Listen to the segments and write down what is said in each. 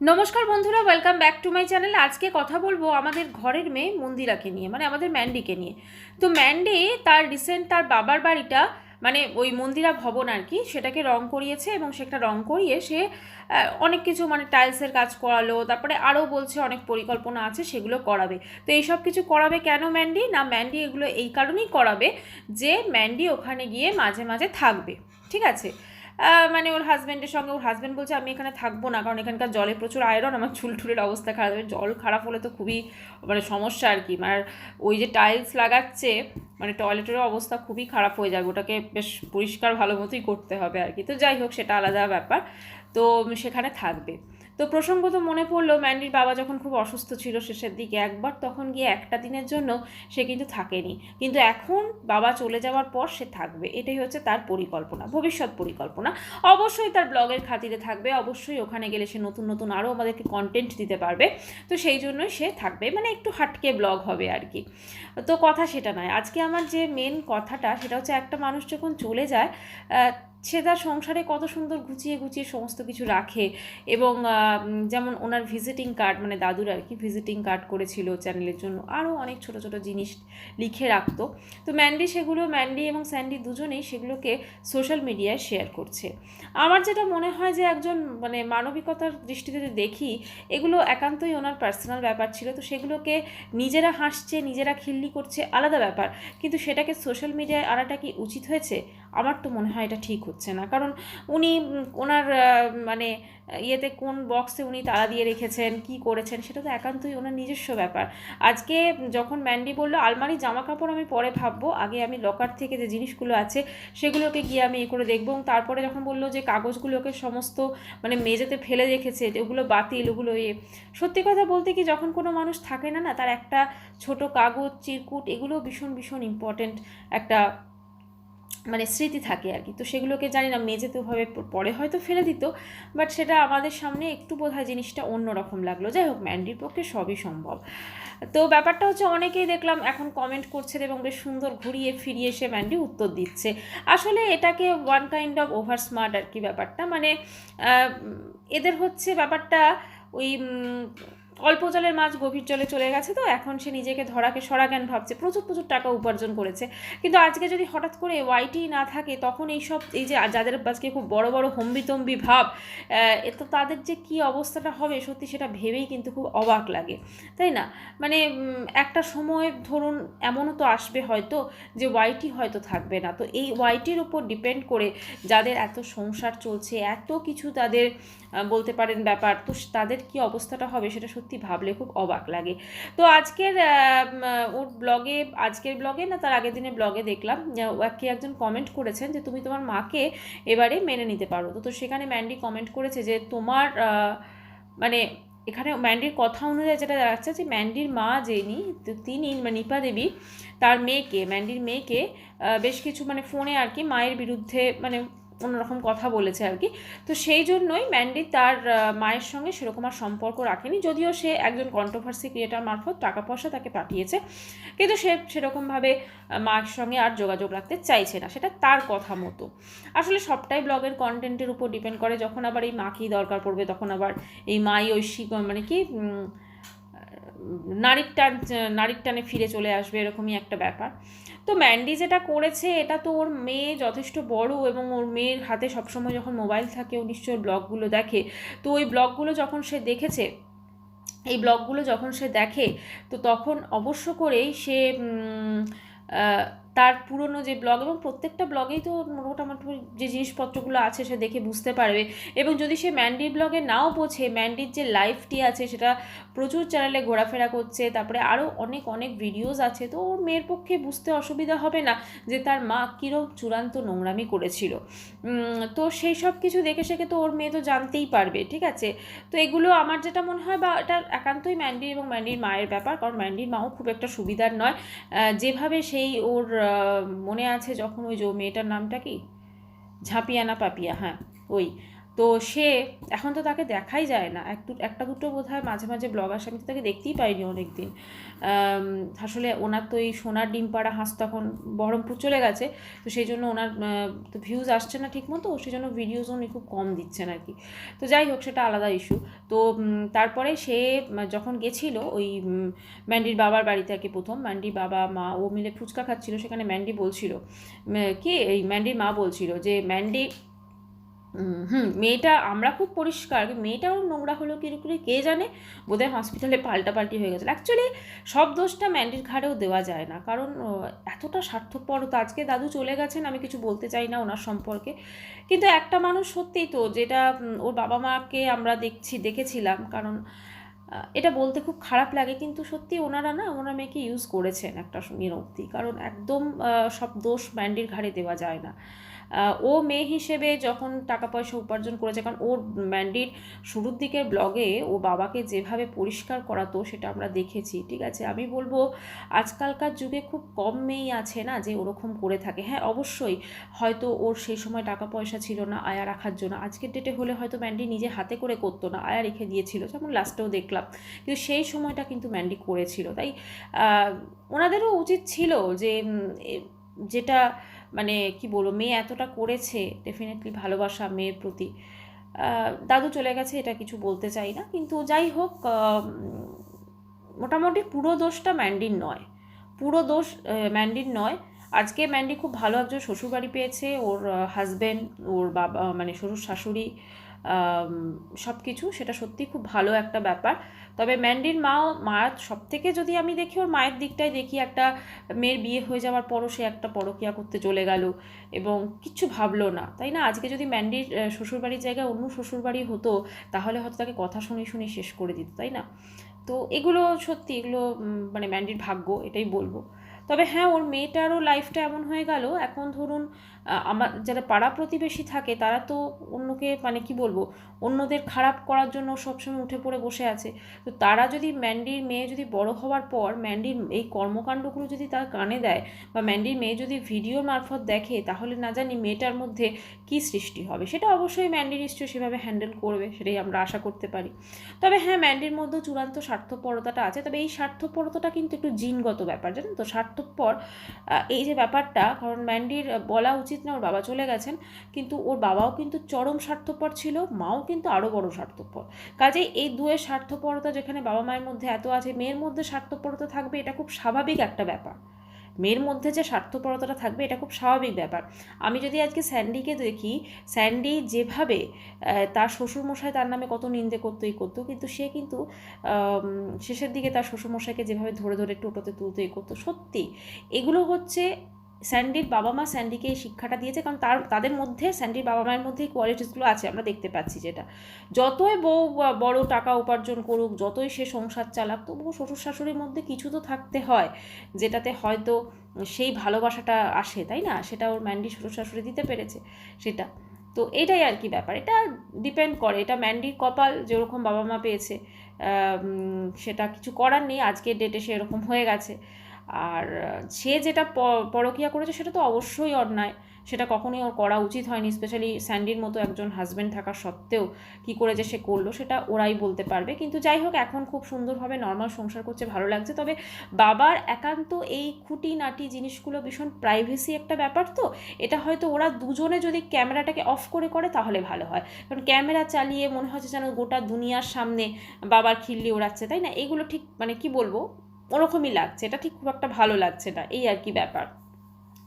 নমস্কার বন্ধুরা welcome back to my channel আজকে কথা বলব আমাদের ঘরের মেয়ে মন্দিরাকে নিয়ে মানে আমাদের ম্যান্ডিকে নিয়ে। তো ম্যান্ডি তার রিসেন্ট তার বাবার বাড়িটা মানে ওই মন্দিরা ভবন আর কি, সেটাকে রং করিয়েছে এবং সেটা রং করিয়ে সে অনেক কিছু মানে টাইলসের কাজ করালো, তারপরে আরও বলছে অনেক পরিকল্পনা আছে, সেগুলো করাবে। তো এইসব কিছু করাবে কেন ম্যান্ডি? না, ম্যান্ডি এগুলো এই কারণেই করাবে যে ম্যান্ডি ওখানে গিয়ে মাঝে মাঝে থাকবে, ঠিক আছে? মানে ওর হাজব্যান্ডের সঙ্গে, ওর হাজব্যান্ড বলছে, আমি এখানে থাকব না, কারণ এখানকার জলে প্রচুর আয়রন আমার চুল টুলের অবস্থা খারাপ জল খারাপ হলে তো খুবই মানে সমস্যা আর কি। মানে ওই যে টাইলস লাগাচ্ছে মানে টয়লেটেরও অবস্থা খুবই খারাপ হয়ে যাবে, ওটাকে বেশ পরিষ্কার ভালো মতোই করতে হবে আর কি। তো যাই হোক, সেটা আলাদা ব্যাপার। তো সেখানে থাকবে। তো প্রসঙ্গত মনে পড়ল, ম্যান্ডির বাবা যখন খুব অসুস্থ ছিল শেষের দিকে একবার, তখন গিয়ে একটা দিনের জন্য সে কিন্তু থাকেনি। কিন্তু এখন বাবা চলে যাওয়ার পর সে থাকবে। এটাই হচ্ছে তার পরিকল্পনা, ভবিষ্যৎ পরিকল্পনা। অবশ্যই তার ব্লগের খাতিরে থাকবে, অবশ্যই ওখানে গেলে সে নতুন নতুন আরও আমাদেরকে কন্টেন্ট দিতে পারবে। তো সেই জন্যই সে থাকবে। মানে একটু হাটকে ব্লগ হবে আর কি। তো কথা সেটা নয়। আজকে আমার যে মেন কথাটা, সেটা হচ্ছে একটা মানুষ যখন চলে যায় সে তার সংসারে কত সুন্দর গুছিয়ে গুছিয়ে সমস্ত কিছু রাখে এবং যেমন ওনার ভিজিটিং কার্ড মানে দাদুর আর কি ভিজিটিং কার্ড করেছিল চ্যানেলের জন্য আরও অনেক ছোট ছোট জিনিস লিখে রাখতো। তো ম্যান্ডি সেগুলো ম্যান্ডি এবং স্যান্ডি দুজনেই সেগুলোকে সোশ্যাল মিডিয়ায় শেয়ার করছে। আমার যেটা মনে হয় যে একজন মানে মানবিকতার দৃষ্টিতে যদি দেখি, এগুলো একান্তই ওনার পার্সোনাল ব্যাপার ছিল, তো সেগুলোকে নিজেরা হাসছে, নিজেরা খিল্লি করছে, আলাদা ব্যাপার। কিন্তু সেটাকে সোশ্যাল মিডিয়ায় আনাটা কি উচিত হয়েছে? আমার তো মনে হয় এটা ঠিক হচ্ছে। না। কারণ উনি ওনার মানে ইয়েতে কোন বক্সে উনি তালা দিয়ে রেখেছেন, কি করেছেন, সেটা তো একান্তই ওনার নিজস্ব ব্যাপার। আজকে যখন ম্যান্ডি বলল, আলমারি জামা কাপড় আমি পরে ভাববো, আগে আমি লকার থেকে যে জিনিসগুলো আছে, সেগুলোকে গিয়ে আমি এ করে দেখব। এবং তারপরে যখন বলল যে কাগজগুলোকে সমস্ত মানে মেঝেতে ফেলে রেখেছে ওগুলো বাতিল, ওগুলো এ সত্যি কথা বলতে কি যখন কোনো মানুষ থাকে না না, তার একটা ছোট কাগজ, চিরকুট এগুলো ভীষণ ভীষণ ইম্পর্ট্যান্ট একটা মানে স্মৃতি থাকে আর কি। তো সেগুলোকে জানি না, মেঝেতে ওভাবে পরে হয়তো ফেলে দিত বাট সেটা আমাদের সামনে একটু বোধহয় জিনিসটা অন্যরকম লাগল। যাই হোক ম্যান্ডির পক্ষে সবই সম্ভব। তো ব্যাপারটা হচ্ছে, অনেকেই দেখলাম এখন কমেন্ট করছেন এবং বেশ সুন্দর ঘুরিয়ে ফিরিয়ে সে ম্যান্ডি উত্তর দিচ্ছে। আসলে এটাকে one kind of over smart আর কি ব্যাপারটা। মানে এদের হচ্ছে ব্যাপারটা ওই অল্প জলের মাছ গভীর জলে চলে গেছে তো, এখন সে নিজেকে ধরাকে সরাজ্ঞান ভাবছে, প্রচুর প্রচুর টাকা উপার্জন করেছে। কিন্তু আজকে যদি হঠাৎ করে ওয়াইটি না থাকে, তখন এইসব, এই যে যাদের আজকে খুব বড় বড় হম্বিতম্বি ভাব তো তাদের যে কি অবস্থাটা হবে, সত্যি সেটা ভেবেই কিন্তু খুব অবাক লাগে, তাই না? মানে একটা সময় ধরুন এমনও তো আসবে হয়তো যে ওয়াইটি হয়তো থাকবে না। তো এই ওয়াইটির উপর ডিপেন্ড করে যাদের এত সংসার চলছে, এত কিছু তাদের বলতে পারেন ব্যাপার। তো তাদের কি অবস্থাটা হবে সেটা সত্যি ভাবলে খুব অবাক লাগে। তো আজকের ওর ব্লগে আজকের ব্লগে না, তার আগের দিনের ব্লগে দেখলাম কে একজন কমেন্ট করেছেন যে, তুমি তোমার মাকে এবারে মেনে নিতে পারো। তো তো সেখানে ম্যান্ডি কমেন্ট করেছে যে, তোমার মানে এখানে ম্যান্ডির কথা অনুযায়ী যেটা যাচ্ছে যে ম্যান্ডির মা যিনি তিনি মানে নিপা দেবী, তার মেয়েকে ম্যান্ডির মেয়েকে বেশ কিছু মানে ফোনে আর কি মায়ের বিরুদ্ধে মানে অন্যরকম কথা বলেছে আর কি। তো সেই জন্যই ম্যান্ডি তার মায়ের সঙ্গে সেরকম আর সম্পর্ক রাখেনি। যদিও সে একজন কন্ট্রোভার্সি ক্রিয়েটার মারফত টাকা পয়সা তাকে পাঠিয়েছে। কিন্তু সে সেরকমভাবে মায়ের সঙ্গে আর যোগাযোগ রাখতে চাইছে না। সেটা তার কথা মতো। আসলে সবটাই ব্লগের কন্টেন্টের উপর ডিপেন্ড করে। যখন আবার এই মাকেই দরকার পড়বে, তখন আবার এই মাই ঐশী মানে কি নারীর টান, নারীর টানে ফিরে চলে আসবে, এরকমই একটা ব্যাপার। তো ম্যান্ডি যেটা করেছে, এটা তো ওর মেয়ে যথেষ্ট বড় এবং ওর মেয়ের হাতে সবসময় যখন মোবাইল থাকে, ও নিশ্চয়ই ব্লগগুলো দেখে। তো ওই ব্লগগুলো যখন সে দেখেছে, এই ব্লগগুলো যখন সে দেখে, তো তখন অবশ্য করেই সে তার পুরনো যে ব্লগ এবং প্রত্যেকটা ব্লগেই তো মোটামুটি যে জিনিসপত্রগুলো আছে সে দেখে বুঝতে পারবে। এবং যদি সে ম্যান্ডির ব্লগে নাও বোঝে ম্যান্ডির যে লাইফটি আছে সেটা প্রচুর চ্যানেলে ঘোরাফেরা করছে, তারপরে আরও অনেক অনেক ভিডিওস আছে, তো ওর মেয়ের পক্ষে বুঝতে অসুবিধা হবে না যে তার মা কীরকম চূড়ান্ত নোংরামি করেছিল। তো সেই সব কিছু দেখে শেখে তো ওর মেয়ে তো জানতেই পারবে, ঠিক আছে? তো এগুলো আমার যেটা মনে হয় বা এটা একান্তই ম্যান্ডি এবং ম্যান্ডির মায়ের ব্যাপার, কারণ ম্যান্ডির মাও খুব একটা সুবিধার নয়। যেভাবে সেই ওর মনে আছে যখন ওই যে মেয়েটার নামটা কি? ঝাঁপিয়া না পাপিয়া হ্যাঁ ওই। তো সে এখন তো তাকে দেখাই যায় না। এক দু- একটা দুটো বোধ হয় মাঝে মাঝে ব্লগ আসে, আমি তো তাকে দেখতেই পাইনি অনেক দিন আসলে ওনার তো এই সোনার ডিম পাড়া হাঁস তখন বহরমপুর চলে গেছে, তো সেই জন্য ওনার তো ভিউজ আসছে না ঠিক মতো সেই জন্য ভিডিওজ উনি খুব কম দিচ্ছেন আর কি। তো যাই হোক, সেটা আলাদা ইস্যু তো তারপরে সে যখন গেছিল ওই ম্যান্ডির বাবার বাড়িতে আর কি প্রথম ম্যান্ডির বাবা, মা, ও মিলে ফুচকা খাচ্ছিল, সেখানে ম্যান্ডি বলছিল কি এই ম্যান্ডির মা বলছিল যে ম্যান্ডি হুম মেয়েটা আমরা খুব পরিষ্কার কিন্তু মেয়েটাও নোংরা হলো কি করে কে জানে? বোধহয় হসপিটালে পাল্টাপাল্টি হয়ে গেছে। অ্যাকচুয়ালি সব দোষটা ম্যান্ডির ঘাড়েও দেওয়া যায় না। কারণ এতটা স্বার্থপরতা আজকে দাদু চলে গেছেন, আমি কিছু বলতে চাই না ওনার সম্পর্কে। কিন্তু একটা মানুষ সত্যিই তো, যেটা ওর বাবা মাকে আমরা দেখছি, দেখেছিলাম। কারণ এটা বলতে খুব খারাপ লাগে, কিন্তু সত্যি ওনারা না, ওনার মেয়েকে ইউজ করেছেন একটা মেয়ের অবধি। কারণ একদম সব দোষ ম্যান্ডির ঘাড়ে দেওয়া যায় না। ও মেয়ে হিসেবে যখন টাকা পয়সা উপার্জন করেছে, কারণ ওর ম্যান্ডির শুরুর দিকের ব্লগে ও বাবাকে যেভাবে পরিষ্কার করাতো সেটা আমরা দেখেছি, ঠিক আছে? আমি বলব, আজকালকার যুগে খুব কম মেয়েই আছে না যে ওরকম করে থাকে। হ্যাঁ অবশ্যই হয়তো ওর সেই সময় টাকা পয়সা ছিল না, আয়া রাখার জন্য। আজকের ডেটে হলে হয়তো ম্যান্ডি নিজে হাতে করে করতো না, আয়া রেখে দিয়েছিল, যেমন লাস্টেও দেখলাম। কিন্তু সেই সময়টা কিন্তু ম্যান্ডি করেছিল। তাই ওনাদেরও উচিত ছিল যে যেটা মানে কি বলব, মেয়ে এতটা করেছে ডেফিনেটলি ভালোবাসা মেয়ের প্রতি। দাদু চলে গেছে, এটা কিছু বলতে চাই না। কিন্তু যাই হোক মোটামুটি পুরো দোষটা ম্যান্ডির নয়। পুরো দোষ ম্যান্ডির নয়। আজকে ম্যান্ডি খুব ভালো একজন শ্বশুরবাড়ি পেয়েছে, ওর হাজব্যান্ড ওর বাবা মানে শ্বশুর শাশুড়ি সব কিছু সেটা সত্যি খুব ভালো একটা ব্যাপার। তবে ম্যান্ডির মাও মা সব থেকে যদি আমি দেখি, ওর মায়ের দিকটাই দেখি, একটা মেয়ের বিয়ে হয়ে যাওয়ার পরও সে একটা পরকিয়া করতে চলে গেল এবং কিচ্ছু ভাবলো না, তাই না? আজকে যদি ম্যান্ডির শ্বশুরবাড়ির জায়গায় অন্য শ্বশুরবাড়ি হতো, তাহলে হয়তো তাকে কথা শুনে শুনে শেষ করে দিত, তাই না? তো এগুলো সত্যি, এগুলো মানে ম্যান্ডির ভাগ্য, এটাই বলব। তবে হ্যাঁ ওর মেয়েটারও লাইফটা এমন হয়ে গেল, এখন ধরুন আমার যারা পাড়া প্রতিবেশী থাকে, তারা তো অন্যকে মানে কি বলব, অন্যদের খারাপ করার জন্য সবসময় উঠে পড়ে বসে আছে। তো তারা যদি ম্যান্ডির মেয়ে যদি বড় হওয়ার পর, ম্যান্ডির এই কর্মকাণ্ডগুলো যদি তার কানে দেয় বা ম্যান্ডির মেয়ে যদি ভিডিও মারফত দেখে, তাহলে না জানি মেয়েটার মধ্যে কি সৃষ্টি হবে? সেটা অবশ্যই ম্যান্ডি নিশ্চয়ই সেভাবে হ্যান্ডেল করবে, সেটাই আমরা আশা করতে পারি। তবে হ্যাঁ ম্যান্ডির মধ্যেও চূড়ান্ত স্বার্থপরতাটা আছে। তবে এই স্বার্থপরতাটা কিন্তু একটু জিনগত ব্যাপার, জানেন তো? স্বার্থপর এই যে ব্যাপারটা, কারণ ম্যান্ডির বলা উচিত না, ওর বাবা চলে গেছেন। কিন্তু ওর বাবাও কিন্তু চরম স্বার্থপর ছিল, মাও কিন্তু আরও বড় স্বার্থপর। কাজেই এই দুয়ের স্বার্থপরতা যেখানে বাবা মায়ের মধ্যে এত আছে, মেয়ের মধ্যে স্বার্থপরতা থাকবে, এটা খুব স্বাভাবিক একটা ব্যাপার। মেয়ের মধ্যে যে স্বার্থপরতাটা থাকবে, এটা খুব স্বাভাবিক ব্যাপার। আমি যদি আজকে স্যান্ডিকে দেখি, স্যান্ডি যেভাবে তার শ্বশুরমশাই তার নামে কত নিন্দে করতো, এই করতো, কিন্তু সে কিন্তু শেষের দিকে তার শ্বশুরমশাইকে যেভাবে ধরে ধরে টোটোতে তুলতে, এই করতো, সত্যি। এগুলো হচ্ছে স্যান্ডির বাবা মা স্যান্ডিকে এই শিক্ষাটা দিয়েছে, কারণ তার, তাদের মধ্যে, স্যান্ডির বাবা মায়ের মধ্যে এই কোয়ালিটিসগুলো আছে, আমরা দেখতে পাচ্ছি যেটা। যতই বউ বড় টাকা উপার্জন করুক, যতই সে সংসার চালাক, তবুও শ্বশুর শাশুড়ির মধ্যে কিছু তো থাকতে হয়, যেটাতে হয়তো সেই ভালোবাসাটা আসে, তাই না? সেটা ওর ম্যান্ডি শ্বশুর শাশুড়ি দিতে পেরেছে, সেটা। তো এটাই আর কি ব্যাপার, এটা ডিপেন্ড করে, এটা ম্যান্ডির কপাল যেরকম বাবা মা পেয়েছে সেটা কিছু করার নেই, আজকের ডেটে সে এরকম হয়ে গেছে। আর সে যেটা পরকীয়া করেছে সেটা তো অবশ্যই অন্যায়। সেটা কখনোই ওর করা উচিত হয়নি স্পেশালি স্যান্ডির মতো একজন হাজব্যান্ড থাকা সত্ত্বেও কি করে যে সে করল সেটা ওরাই বলতে পারবে। কিন্তু যাই হোক, এখন খুব সুন্দরভাবে নর্মাল সংসার করছে, ভালো লাগছে। তবে বাবার একান্ত এই খুঁটিনাটি জিনিসগুলো ভীষণ প্রাইভেসি একটা ব্যাপার তো। এটা হয়তো ওরা দুজনে যদি ক্যামেরাটাকে অফ করে করে তাহলে ভালো হয়। কারণ ক্যামেরা চালিয়ে মনে হচ্ছে যেন গোটা দুনিয়ার সামনে বাবার খিল্লি ওড়াচ্ছে, তাই না? এগুলো ঠিক মানে কি বলব? ওরকমই লাগছে। এটা ঠিক খুব একটা ভালো লাগছে না, এই আর কি ব্যাপার।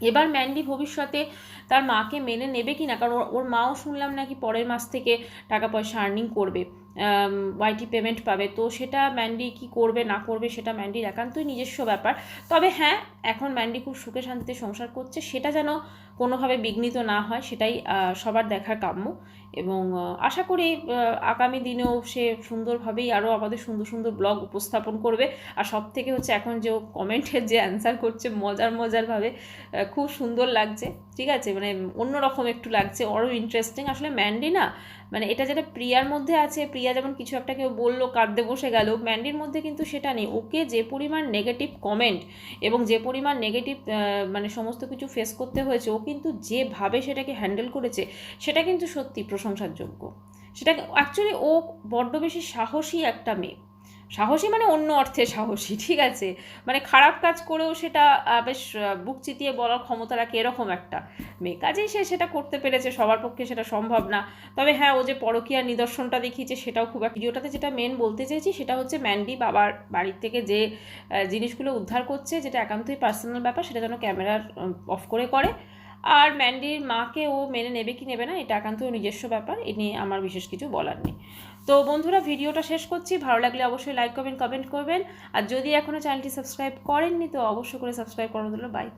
এবার ম্যান্ডি ভবিষ্যতে তার মাকে মেনে নেবে কি না কারণ ওর- মাও শুনলাম নাকি পরের মাস থেকে টাকা পয়সা আর্নিং করবে ওয়াইটি পেমেন্ট পাবে। তো সেটা ম্যান্ডি কি করবে, না করবে, সেটা ম্যান্ডির একান্তই নিজস্ব ব্যাপার। তবে হ্যাঁ এখন ম্যান্ডি খুব সুখে শান্তিতে সংসার করছে, সেটা যেন কোনোভাবে বিঘ্নিত না হয়, সেটাই সবার দেখার কাম্য। এবং আশা করি আগামী দিনেও সে সুন্দরভাবেই আরও আমাদের সুন্দর সুন্দর ব্লগ উপস্থাপন করবে। আর সব থেকে হচ্ছে এখন যে কমেন্টের যে অ্যান্সার করছে, মজার মজারভাবে খুব সুন্দর লাগছে। ঠিক আছে? মানে অন্যরকম একটু লাগছে আরও ইন্টারেস্টিং আসলে ম্যান্ডি না মানে এটা যেটা প্রিয়ার মধ্যে আছে, প্রিয়া যেমন কিছু একটা কেউ বলল, কাঁদতে বসে গেল ম্যান্ডির মধ্যে কিন্তু সেটা নেই। ওকে যে পরিমাণ নেগেটিভ কমেন্ট এবং যে পরিমাণ নেগেটিভ মানে সমস্ত কিছু ফেস করতে হয়েছে, ও কিন্তু যেভাবে সেটাকে হ্যান্ডেল করেছে, সেটা কিন্তু সত্যি প্রশংসার যোগ্য সেটা অ্যাকচুয়ালি ও বড্ড বেশি সাহসী একটা মেয়ে। সাহসী মানে অন্য অর্থে সাহসী, ঠিক আছে? মানে খারাপ কাজ করেও সেটা বেশ বুক চিতিয়ে বলার ক্ষমতা রাখে এরকম একটা মেয়ে। কাজেই সে সেটা করতে পেরেছে, সবার পক্ষে সেটা সম্ভব না। তবে হ্যাঁ ও যে পরকীয়ার নিদর্শনটা দেখিয়েছে, সেটাও খুব একটা ভিডিওটাতে যেটা মেন বলতে চেয়েছি সেটা হচ্ছে ম্যান্ডি বাবার বাড়ির থেকে যে জিনিসগুলো উদ্ধার করছে, যেটা একান্তই পার্সোনাল ব্যাপার, সেটা যেন ক্যামেরার অফ করে করে। আর ম্যান্ডির মাকে ও মেনে নেবে কি নেবে না, এটা একান্ত নিজস্ব ব্যাপার, এ নিয়ে আমার বিশেষ কিছু বলার নেই। তো বন্ধুরা, ভিডিওটা শেষ করছি। ভালো লাগলে অবশ্যই লাইক করবেন কমেন্ট করবেন। আর যদি এখনও চ্যানেলটি সাবস্ক্রাইব করেননি, তো অবশ্যই করে সাবস্ক্রাইব করে দিল। বাই